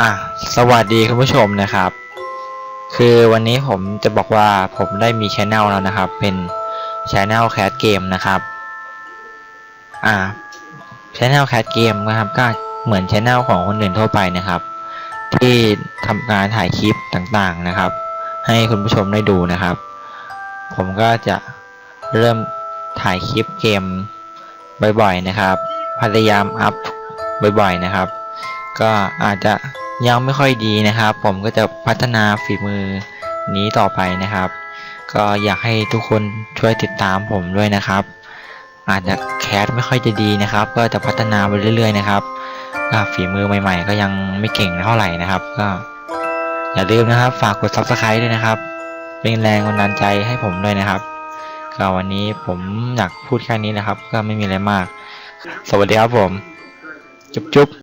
อะสวัสดีคุณผู้ชมนะครับ คือวันนี้ผมจะบอกว่าผมได้มีช anel แล้วนะครับ เป็นช anel cat game นะครับอ่าช anel cat game นะครับ ก็เหมือนช anel ของคนอื่นทั่วไปนะครับ ที่ทำการถ่ายคลิปต่างๆนะครับ ให้คุณผู้ชมได้ดูนะครับ ผมก็จะเริ่มถ่ายคลิปเกมบ่อยๆนะครับ พยายามอัพบ่อยๆนะครับ ก็อาจจะ ยังไม่ค่อยดีนะครับ ผมก็จะพัฒนาฝีมือนี้ต่อไปนะครับ ก็อยากให้ทุกคนช่วยติดตามผมด้วยนะครับ อาจจะแคสไม่ค่อยจะดีนะครับ ก็จะพัฒนาไปเรื่อยๆนะครับก็ฝีมือใหม่ ๆ ก็ยังไม่เก่งเท่าไหร่นะครับ ก็อย่าลืมนะครับ ฝากกด subscribe ด้วยนะครับ เป็นแรงบันดาลใจให้ผมด้วยนะครับก็วันนี้ผมอยากพูดแค่นี้นะครับ ก็ไม่มีอะไรมาก สวัสดีครับผม จุ๊บจุ๊บ